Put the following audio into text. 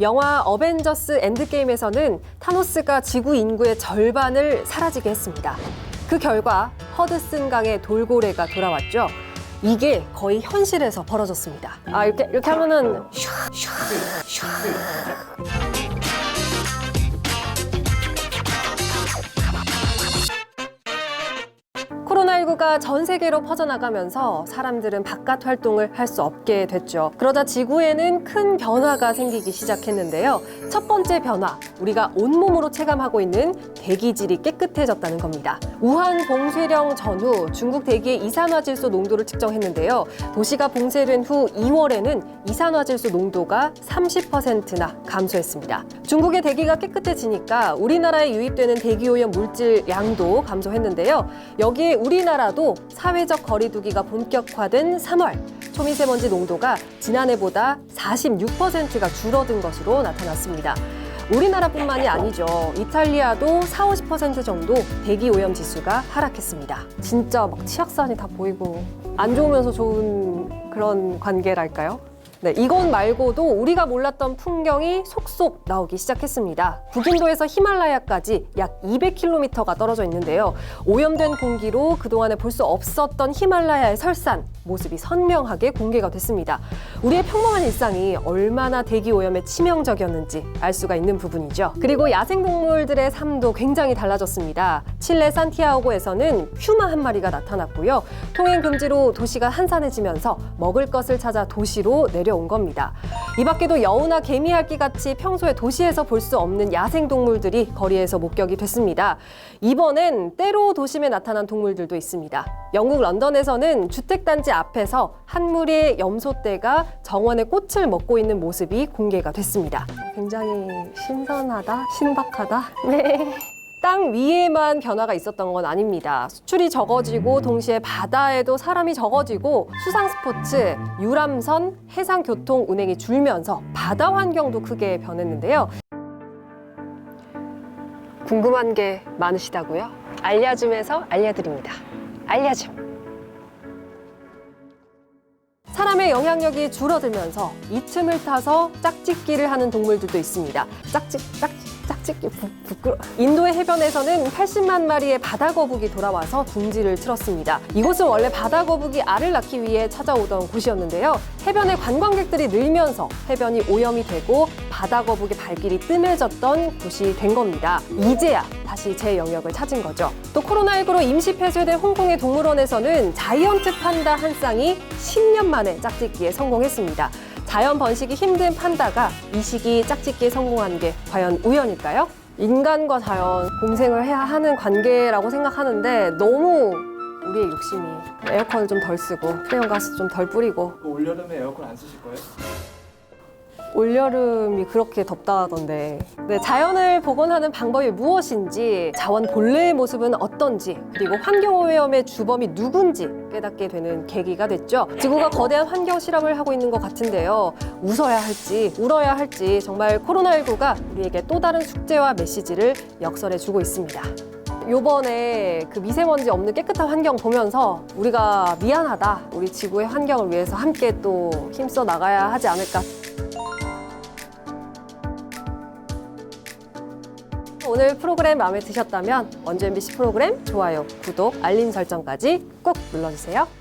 영화 어벤져스 엔드게임에서는 타노스가 지구 인구의 절반을 사라지게 했습니다. 그 결과 허드슨 강의 돌고래가 돌아왔죠. 이게 거의 현실에서 벌어졌습니다. 아 이렇게 이렇게 하면은 코로 나19가 전 세계로 퍼져나가면서 사람들은 바깥 활동을 할 수 없게 됐죠. 그러자 지구에는 큰 변화가 생기기 시작했는데요. 첫 번째 변화, 우리가 온몸으로 체감하고 있는 대기질이 깨끗해졌다는 겁니다. 우한 봉쇄령 전후 중국 대기의 이산화질소 농도를 측정했는데요. 도시가 봉쇄된 후 2월에는 이산화질소 농도가 30%나 감소했습니다. 중국의 대기가 깨끗해지니까 우리나라에 유입되는 대기오염 물질 양도 감소했는데요. 여기에 우리나라 도 사회적 거리두기가 본격화된 3월 초미세먼지 농도가 지난해보다 46%가 줄어든 것으로 나타났습니다. 우리나라뿐만이 아니죠. 이탈리아도 4, 50% 정도 대기 오염 지수가 하락했습니다. 진짜 막 치악산이 다 보이고 안 좋으면서 좋은 그런 관계랄까요? 네, 이건 말고도 우리가 몰랐던 풍경이 속속 나오기 시작했습니다. 북인도에서 히말라야까지 약 200km가 떨어져 있는데요. 오염된 공기로 그동안에 볼 수 없었던 히말라야의 설산 모습이 선명하게 공개가 됐습니다. 우리의 평범한 일상이 얼마나 대기 오염에 치명적이었는지 알 수가 있는 부분이죠. 그리고 야생동물들의 삶도 굉장히 달라졌습니다. 칠레 산티아고에서는 퓨마 한 마리가 나타났고요. 통행 금지로 도시가 한산해지면서 먹을 것을 찾아 도시로 내려 온 겁니다. 이 밖에도 여우나 개미핥기 같이 평소에 도시에서 볼 수 없는 야생 동물들이 거리에서 목격이 됐습니다. 이번엔 때로 도심에 나타난 동물들도 있습니다. 영국 런던에서는 주택단지 앞에서 한 무리의 염소떼가 정원의 꽃을 먹고 있는 모습이 공개가 됐습니다. 굉장히 신선하다, 신박하다. 네. 땅 위에만 변화가 있었던 건 아닙니다. 수출이 적어지고 동시에 바다에도 사람이 적어지고 수상 스포츠, 유람선, 해상 교통 운행이 줄면서 바다 환경도 크게 변했는데요. 궁금한 게 많으시다고요? 알려줌에서 알려드립니다. 알려줌. 사람의 영향력이 줄어들면서 이 틈을 타서 짝짓기를 하는 동물들도 있습니다. 짝짓, 짝짓, 짝짓기 부, 부끄러. 인도의 해변에서는 80만 마리의 바다 거북이 돌아와서 둥지를 틀었습니다. 이곳은 원래 바다 거북이 알을 낳기 위해 찾아오던 곳이었는데요. 해변에 관광객들이 늘면서 해변이 오염이 되고 바다 거북이 발길이 뜸해졌던 곳이 된 겁니다. 이제야 다시 제 영역을 찾은 거죠. 또 코로나19로 임시 폐쇄된 홍콩의 동물원에서는 자이언트 판다 한 쌍이 10년 만에 짝짓기에 성공했습니다. 자연 번식이 힘든 판다가 이 시기 짝짓기에 성공한 게 과연 우연일까요? 인간과 자연 공생을 해야 하는 관계라고 생각하는데 너무 우리의 욕심이 에어컨을 좀 덜 쓰고 프레온 가스 좀 덜 뿌리고 그 올여름에 에어컨 안 쓰실 거예요? 올여름이 그렇게 덥다던데. 네, 자연을 복원하는 방법이 무엇인지 자원 본래의 모습은 어떤지 그리고 환경오염의 주범이 누군지 깨닫게 되는 계기가 됐죠. 지구가 거대한 환경 실험을 하고 있는 것 같은데요. 웃어야 할지 울어야 할지 정말 코로나19가 우리에게 또 다른 숙제와 메시지를 역설해 주고 있습니다. 요번에 그 미세먼지 없는 깨끗한 환경 보면서 우리가 미안하다. 우리 지구의 환경을 위해서 함께 또 힘써 나가야 하지 않을까 오늘 프로그램 마음에 드셨다면 원주 MBC 프로그램 좋아요, 구독, 알림 설정까지 꼭 눌러주세요.